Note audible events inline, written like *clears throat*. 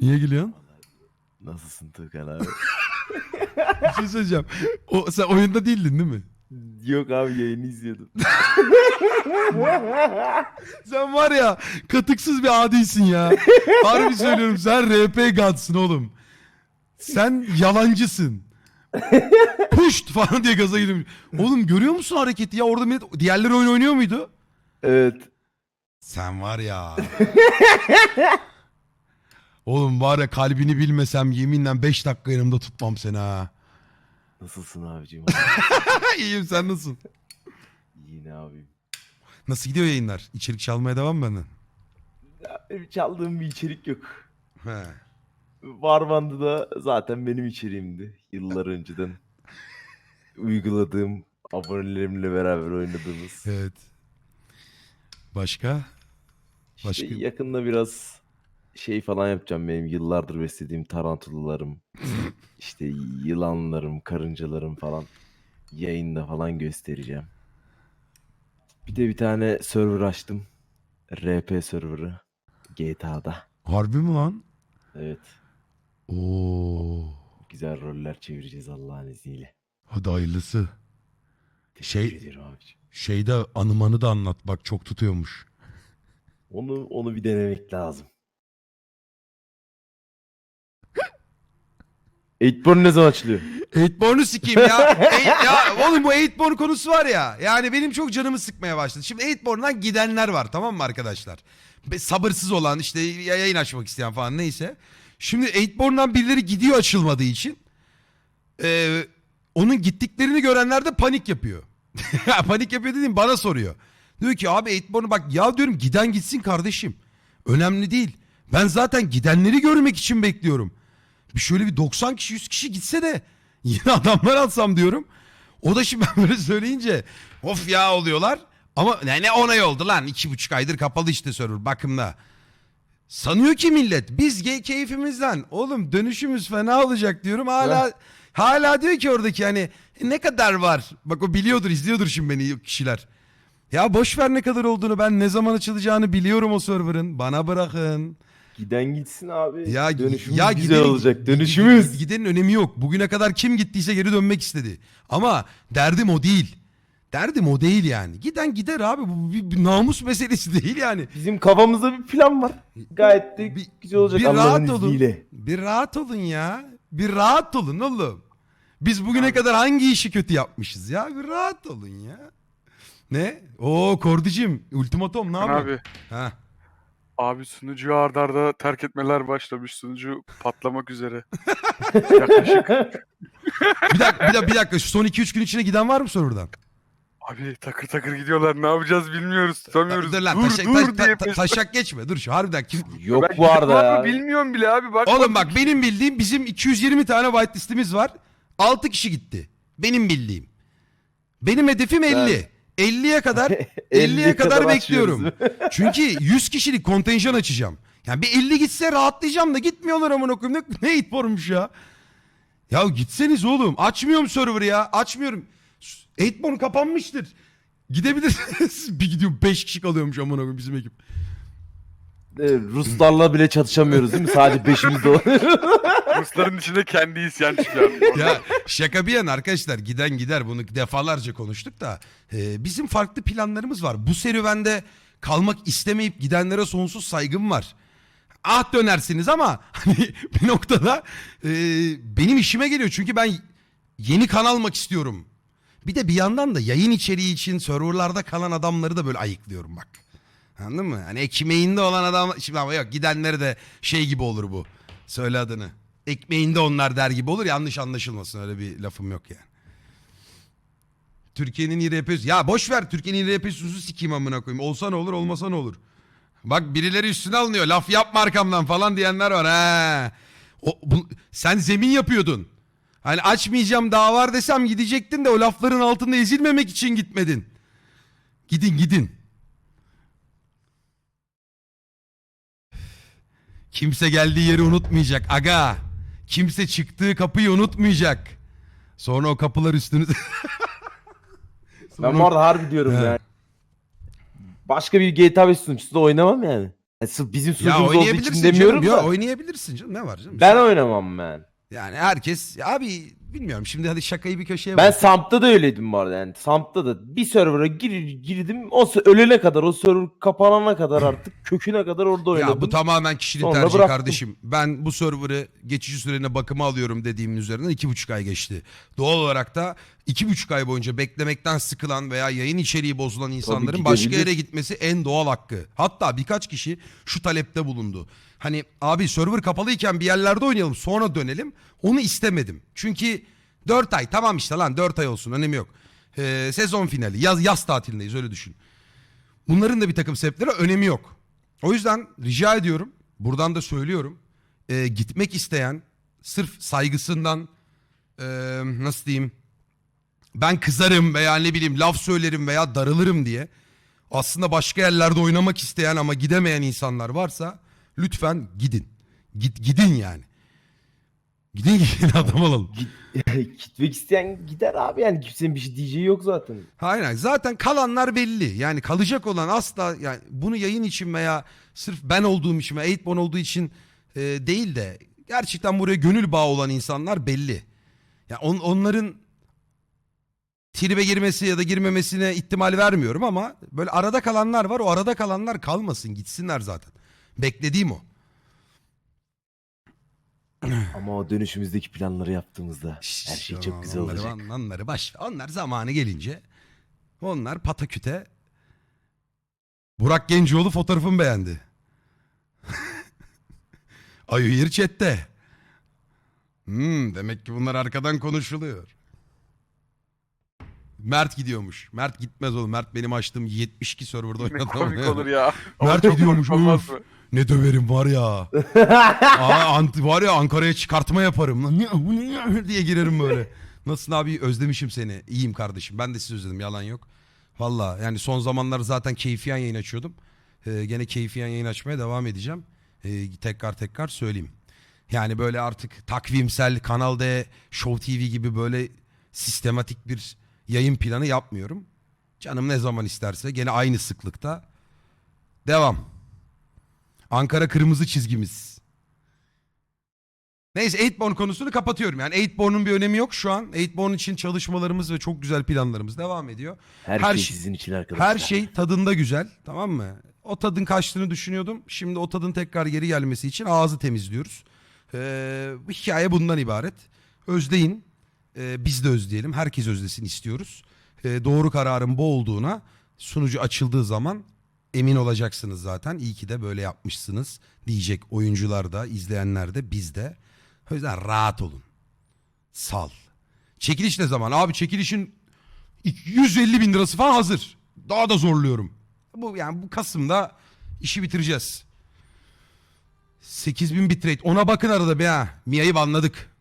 Niye gülüyorsun? Nasılsın Tuğkan abi? *laughs* Bir şey söyleyeceğim. O, sen oyunda değildin değil mi? Yok abi yayını izliyordum. *laughs* Sen var ya katıksız bir adisin ya. Harbi söylüyorum sen RP Gods'ın oğlum. Sen yalancısın. Puşt falan diye gaza gidiyorum. Oğlum görüyor musun hareketi ya? Orada millet diğerleri oyun oynuyor muydu? Evet. Sen var ya. Oğlum var ya kalbini bilmesem yeminle 5 dakika yanımda tutmam seni ha. Nasılsın abicim? *laughs* İyiyim sen nasılsın? Yine abim. Nasıl gidiyor yayınlar? İçerik çalmaya devam mı benden? Ya benim çaldığım bir içerik yok. He. Varbandı da zaten benim içeriğimdi. Yıllar önceden uyguladığım abonelerimle beraber oynadığımız. Evet. Başka? İşte Başka- yakında biraz şey falan yapacağım benim yıllardır beslediğim tarantulalarım. *laughs* işte yılanlarım, karıncalarım falan yayında falan göstereceğim. Bir de bir tane server açtım. RP serverı. GTA'da. Harbi mi lan? Evet. Oo. Güzel roller çevireceğiz Allah'ın izniyle. Hadi hayırlısı. Teşekkür Şey- ediyorum abiciğim. Şeyde anımanı da anlat bak çok tutuyormuş. Onu onu bir denemek lazım. Eightborn ne zaman açılıyor? Eightborn'u sikeyim ya. Eight- ya oğlum bu Eightborn konusu var ya. Yani benim çok canımı sıkmaya başladı. Şimdi Eightborn'dan gidenler var tamam mı arkadaşlar? Be- Sabırsız olan işte ya- yayın açmak isteyen falan neyse. Şimdi Eightborn'dan birileri gidiyor açılmadığı için. Ee, onun gittiklerini görenler de panik yapıyor. *laughs* panik yapıyor dediğim bana soruyor. Diyor ki abi Eightborn'u bak ya diyorum giden gitsin kardeşim. Önemli değil. Ben zaten gidenleri görmek için bekliyorum. Bir şöyle bir 90 kişi 100 kişi gitse de *laughs* yine adamlar alsam diyorum. O da şimdi *laughs* ben böyle söyleyince of ya oluyorlar. Ama ne, ne onay oldu lan iki buçuk aydır kapalı işte server bakımda. Sanıyor ki millet biz gay keyfimizden oğlum dönüşümüz fena olacak diyorum hala hala diyor ki oradaki hani "E, ne kadar var bak o biliyordur izliyordur şimdi beni kişiler. Ya boş ver ne kadar olduğunu ben ne zaman açılacağını biliyorum o server'ın bana bırakın. Giden gitsin abi. Ya Dönüşümüz ya güzel gidenin- olacak. Dönüşümüz. Gidenin önemi yok. Bugüne kadar kim gittiyse geri dönmek istedi. Ama derdim o değil. Derdim o değil yani. Giden gider abi. Bu bir, bir namus meselesi *laughs* değil yani. Bizim kafamızda bir plan var. Gayet de Bir- güzel olacak bir rahat olun. izniyle. Bir rahat olun ya. Bir rahat olun oğlum. Biz bugüne kadar hangi işi kötü yapmışız ya? Bir rahat olun ya. Ne? Oo Kordicim. Ultimatom ne yapıyorsun? Abi, Ha. abi sunucuyu arda arda terk etmeler başlamış. Sunucu patlamak üzere. *laughs* Yaklaşık. Bir dakika, bir dakika, bir dakika. Şu son 2-3 gün içine giden var mı serverdan? Abi takır takır gidiyorlar. Ne yapacağız bilmiyoruz. Tutamıyoruz. Dur lan dur, taşak, dur taş- diye ta- ta- yapıyoruz. taşak geçme. Dur şu harbiden kim? Yok Ben bu arada var ya. bilmiyorum bile abi. Bak Oğlum bak benim bildiğim bizim 220 tane white listimiz var. 6 kişi gitti. Benim bildiğim. Benim hedefim 50. 50'ye kadar *laughs* 50'ye kadar bekliyorum. *laughs* Çünkü 100 kişilik kontenjan açacağım. Yani bir 50 gitse rahatlayacağım da gitmiyorlar amına koyayım. Ne, ne itbormuş ya. Ya gitseniz oğlum. Açmıyorum server'ı ya. Açmıyorum. 8born kapanmıştır. Gidebilirsiniz. *laughs* bir gidiyor 5 kişi kalıyormuş amına koyayım bizim ekip. Evet, Ruslarla bile çatışamıyoruz değil mi? Sadece beşimiz de *laughs* Rusların içinde kendi isyan çıkıyor. ya şaka bir yana arkadaşlar giden gider bunu defalarca konuştuk da e, bizim farklı planlarımız var. Bu serüvende kalmak istemeyip gidenlere sonsuz saygım var. Ah dönersiniz ama *laughs* hani bir noktada e, benim işime geliyor çünkü ben yeni kan almak istiyorum. Bir de bir yandan da yayın içeriği için serverlarda kalan adamları da böyle ayıklıyorum bak. Anladın mı? Hani ekmeğinde olan adam şimdi ama yok gidenleri de şey gibi olur bu. Söyle adını. Ekmeğinde onlar der gibi olur yanlış anlaşılmasın öyle bir lafım yok yani. Türkiye'nin iyi RP'si. Ya boş ver Türkiye'nin iyi RP'si sikeyim amına koyayım. Olsa ne olur olmasa ne olur. Bak birileri üstüne alınıyor. Laf yapma arkamdan falan diyenler var. ha. O, bu, sen zemin yapıyordun. Hani açmayacağım daha var desem gidecektin de o lafların altında ezilmemek için gitmedin. Gidin gidin. Kimse geldiği yeri unutmayacak aga. Kimse çıktığı kapıyı unutmayacak. Sonra o kapılar üstünüze... *laughs* Ben bu arada harbi diyorum He. ya. başka bir GTA 5 sunucusu da oynamam yani. yani sırf bizim Ya sunucumuz olduğu için oynayabilirsin demiyorum canım. da. Ya oynayabilirsin canım. Ne var canım? ben oynamam ben. Yani herkes abi bilmiyorum şimdi hadi şakayı bir köşeye Ben bırak. Samp'ta da öyleydim bu arada yani. Samp'ta da bir server'a gir, girdim. O ölene kadar, o server kapanana kadar artık *laughs* köküne kadar orada oynadım. Ya bu tamamen kişinin Sonra tercihi bıraktım. kardeşim. Ben bu server'ı geçici süreliğine bakıma alıyorum dediğimin üzerinden iki buçuk ay geçti. Doğal olarak da iki buçuk ay boyunca beklemekten sıkılan veya yayın içeriği bozulan insanların başka gidebilir. yere gitmesi en doğal hakkı. Hatta birkaç kişi şu talepte bulundu. Hani abi server kapalıyken bir yerlerde oynayalım sonra dönelim. Onu istemedim. Çünkü 4 ay tamam işte lan 4 ay olsun önemi yok. Ee, sezon finali yaz, yaz tatilindeyiz öyle düşün. Bunların da bir takım sebepleri önemi yok. O yüzden rica ediyorum. Buradan da söylüyorum. e, gitmek isteyen sırf saygısından e, nasıl diyeyim ben kızarım veya ne bileyim laf söylerim veya darılırım diye aslında başka yerlerde oynamak isteyen ama gidemeyen insanlar varsa lütfen gidin. Git gidin yani. Gidin gidin *laughs* adam olalım. *laughs* Gitmek isteyen gider abi yani kimsenin bir şey diyeceği yok zaten. Aynen. Zaten kalanlar belli. Yani kalacak olan asla yani bunu yayın için veya sırf ben olduğum için veya 8 olduğu için e, değil de gerçekten buraya gönül bağı olan insanlar belli. Yani on- onların tribe girmesi ya da girmemesine ihtimal vermiyorum ama böyle arada kalanlar var. O arada kalanlar kalmasın, gitsinler zaten. Beklediğim o. *clears throat* Ama o dönüşümüzdeki planları yaptığımızda Şşş, her şey çok güzel onları, olacak. Onları baş, onlar zamanı gelince onlar pataküte Burak Gencoğlu fotoğrafımı beğendi. *laughs* Ayuhir chatte. Hmm, demek ki bunlar arkadan konuşuluyor. Mert gidiyormuş. Mert gitmez oğlum. Mert benim açtığım 72 serverda Ne oynadı. komik olur ya. Mert Çok gidiyormuş, mı? Ne döverim var ya. *laughs* Aa, ant- var ya Ankara'ya çıkartma yaparım. Lan ne- bu ne *laughs* diye girerim böyle. Nasılsın abi özlemişim seni. İyiyim kardeşim. Ben de sizi özledim yalan yok. Valla yani son zamanlar zaten keyfiyen yayın açıyordum. Ee, gene keyfiyen yayın açmaya devam edeceğim. Ee, tekrar tekrar söyleyeyim. Yani böyle artık takvimsel Kanal D, Show TV gibi böyle sistematik bir yayın planı yapmıyorum. Canım ne zaman isterse gene aynı sıklıkta. Devam. Ankara kırmızı çizgimiz. Neyse 8born konusunu kapatıyorum. Yani 8born'un bir önemi yok şu an. 8born için çalışmalarımız ve çok güzel planlarımız devam ediyor. Her, Her şey şey- sizin için arkadaşlar. Her şey tadında güzel tamam mı? O tadın kaçtığını düşünüyordum. Şimdi o tadın tekrar geri gelmesi için ağzı temizliyoruz. Ee, bu hikaye bundan ibaret. Özleyin. Ee, biz de özleyelim. Herkes özlesin istiyoruz. Ee, doğru kararın bu olduğuna sunucu açıldığı zaman emin olacaksınız zaten. İyi ki de böyle yapmışsınız diyecek oyuncular da, izleyenler de, biz de. O yüzden rahat olun. Sal. Çekiliş ne zaman? Abi çekilişin 150 bin lirası falan hazır. Daha da zorluyorum. Bu yani bu Kasım'da işi bitireceğiz. 8000 bitrate. Ona bakın arada be ha. Mia'yı banladık.